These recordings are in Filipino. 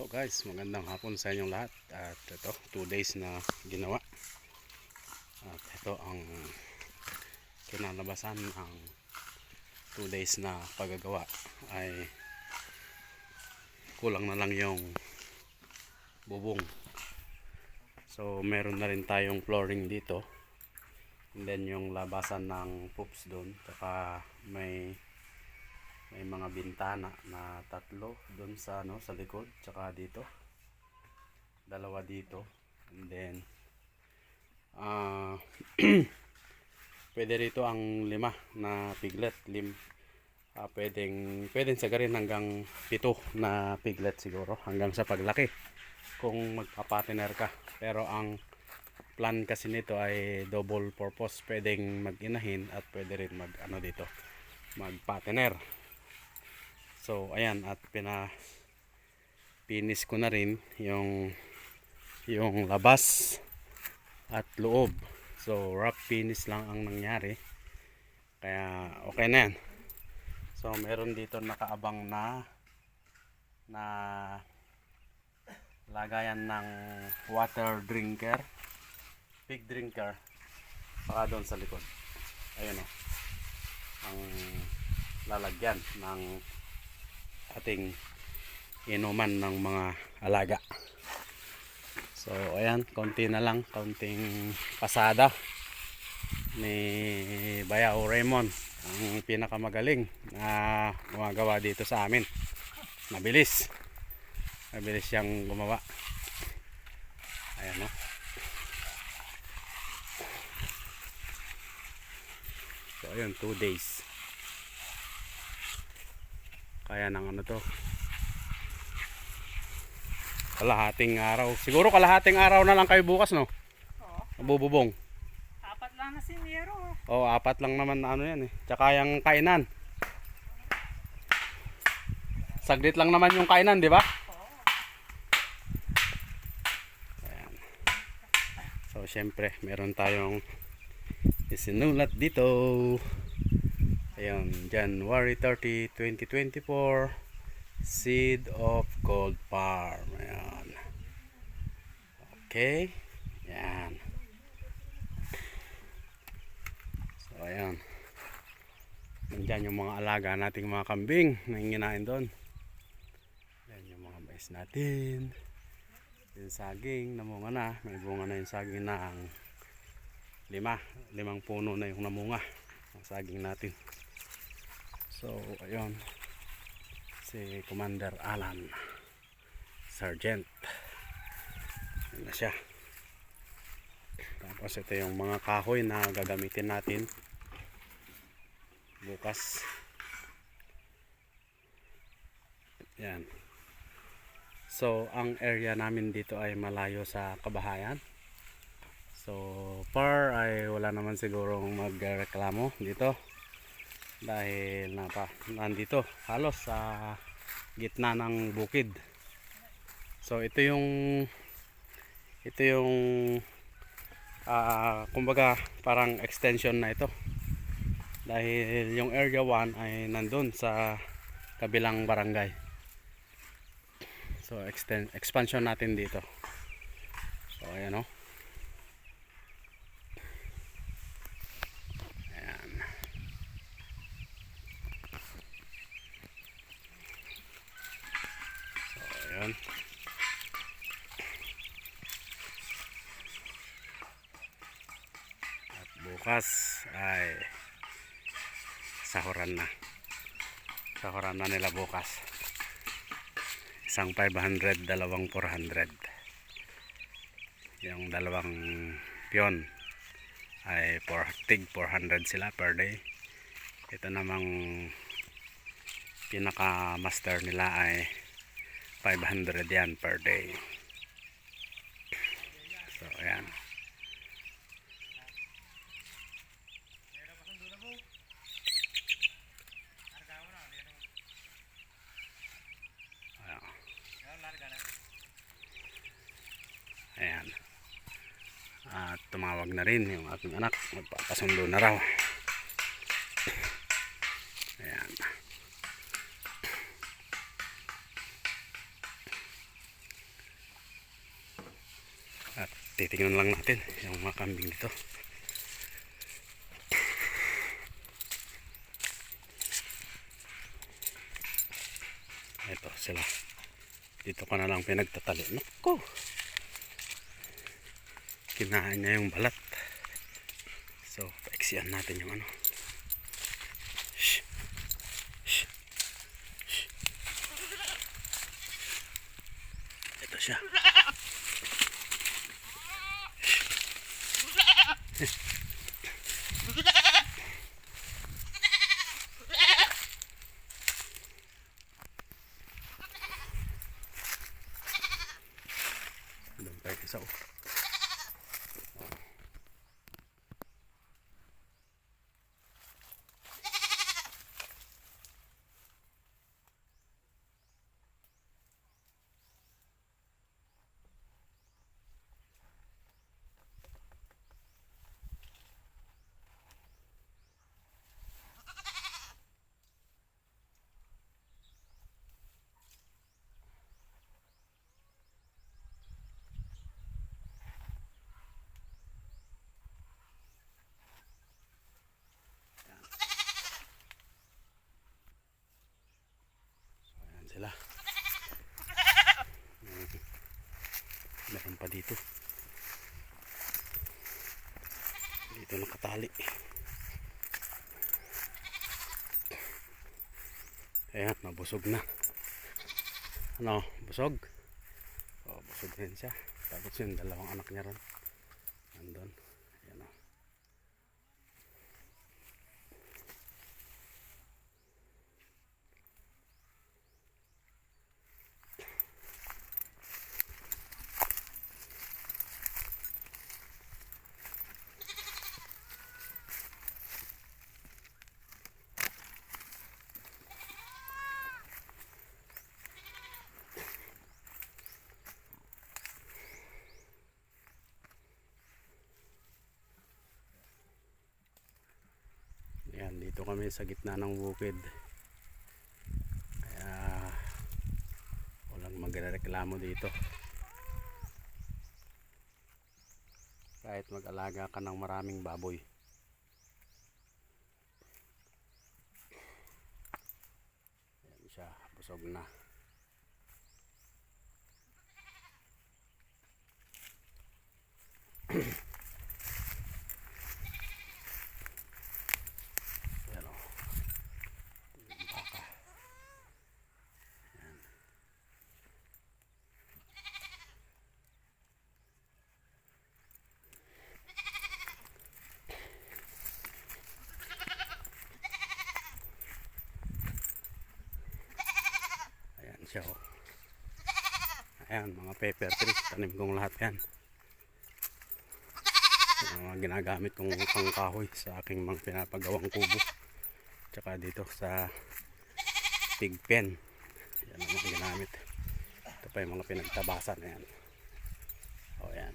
Hello guys, magandang hapon sa inyong lahat. At ito, 2 days na ginawa. At ito ang kinalabasan ng 2 days na paggagawa Ay kulang na lang yung bubong. So meron na rin tayong flooring dito. And then yung labasan ng poops doon. Tsaka may may mga bintana na tatlo doon sa ano sa likod tsaka dito. Dalawa dito and then ah pwede rito ang lima na piglet lim ah, pwedeng pwedeng sagarin hanggang pito na piglet siguro hanggang sa paglaki kung magpapatener ka. Pero ang plan kasi nito ay double purpose pwedeng mag-inahin at pwede rin mag ano dito magpatener So, ayan at pina pinis ko na rin yung yung labas at loob. So, rough finish lang ang nangyari. Kaya okay na yan. So, meron dito nakaabang na na lagayan ng water drinker. Big drinker. Saka doon sa likod. Ayun o. Ang lalagyan ng ating inuman ng mga alaga. So ayan, konti na lang, konting pasada ni Bayao Raymond ang pinakamagaling na gumagawa dito sa amin. Mabilis. Mabilis siyang gumawa. Ayan no. So ayun, 2 days kaya ng ano to. Kalahating araw. Siguro kalahating araw na lang kayo bukas no? Oo. nabububong. Apat lang na si Miro. o apat lang naman na ano yan eh. Tsaka yung kainan. Saglit lang naman yung kainan di ba? Ayan. so syempre meron tayong isinulat dito Ayun, January 30, 2024 Seed of Gold Farm. Ayan Okay? Ayan. So ayan. Nandyan yung mga alaga nating mga kambing na hinginain doon. Ayan yung mga mais natin. Yung saging namunga na. May bunga na yung saging na ang lima. Limang puno na yung namunga. Ang saging natin So, ayun. Si Commander Alan. Sergeant. Yan na siya. Tapos ito yung mga kahoy na gagamitin natin. Bukas. Yan. So, ang area namin dito ay malayo sa kabahayan. So, par ay wala naman sigurong magreklamo dito dahil napa, nandito halos sa gitna ng bukid. So ito yung ito yung ah, kumbaga parang extension na ito. Dahil yung area 1 ay nandun sa kabilang barangay. So extend, expansion natin dito. So ayan o ayan Ayan. At bukas ay sahuran na. Sahuran na nila bukas. Isang 500, dalawang 400. Yung dalawang pion ay 4, tig 400 sila per day. Ito namang pinaka master nila ay 500 yan per day so ayan ayan. At tumawag na rin yung aking anak. Magpapasundo na raw. Ayan. At titingnan lang natin yung mga kambing dito. Ito sila. Dito ko na lang pinagtatali. Nako Kinain niya yung balat. So, paiksiyan natin yung ano. Shh. Shh. Shh. Ito siya. Doon tayo isa. oh. Ayan sila. Mm. Meron pa dito. Dito nakatali. Ayan, nabusog na. Ano, busog? Oh, busog rin siya. Tapos yung dalawang anak niya ron. Nandun. Ayan o. Ayan, dito kami sa gitna ng bukid. Kaya walang magrereklamo dito. Kahit mag-alaga ka ng maraming baboy. Ayan siya, busog na. Ayan o. Yung baka. Ayan. Ayan siya o. Ayan, mga pepper trees. Tanim kong lahat yan. Yung mga ginagamit kong pangkahoy sa aking mga pinapagawang kubo. Tsaka dito sa pig pen. Yan ang mga ginamit. Ito pa yung mga pinagtabasan na yan. O yan.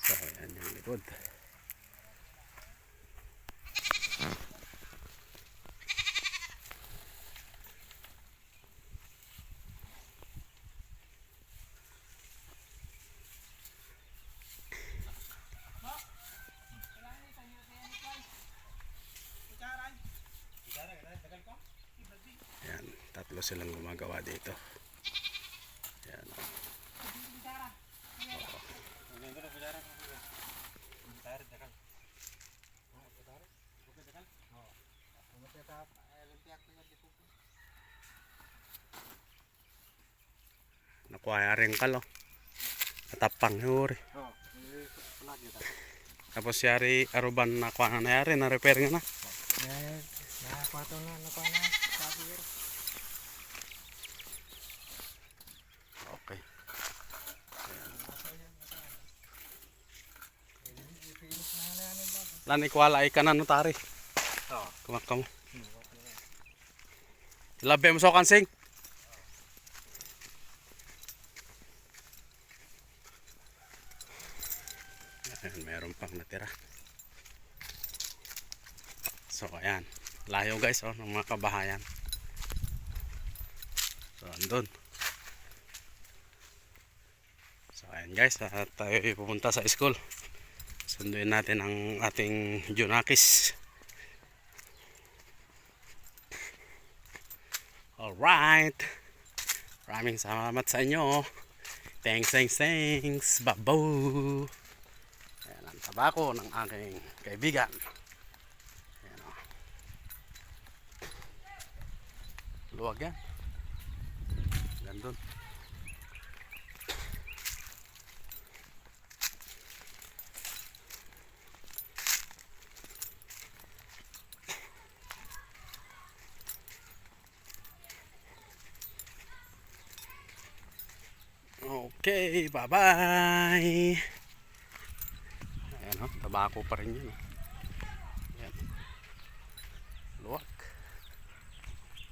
So yan yung likod. Yan, tatlo silang gumagawa dito. Yan. Nakuha rin kalo. Natapang huri. Tapos yari aruban na kuha na yari na repair nga na. Eh, nakakwato na, nakuha na. Sabi ko. Okay. Lan ikwala ay kanan no tari. Oo. Kumaka mo. Labi mo sa kansing. Ayan, meron pang natira. So ayan. Layo guys oh ng mga kabahayan. So, andun. So, ayan guys, at tayo pupunta sa school. Sunduin natin ang ating Junakis. Alright. Maraming salamat sa inyo. Thanks, thanks, thanks. Babu. Ayan ang tabako ng aking kaibigan. Ayan o. Luwag yan. Gandun. Okay, bye-bye. Ayan o, tabako pa rin yun. oh.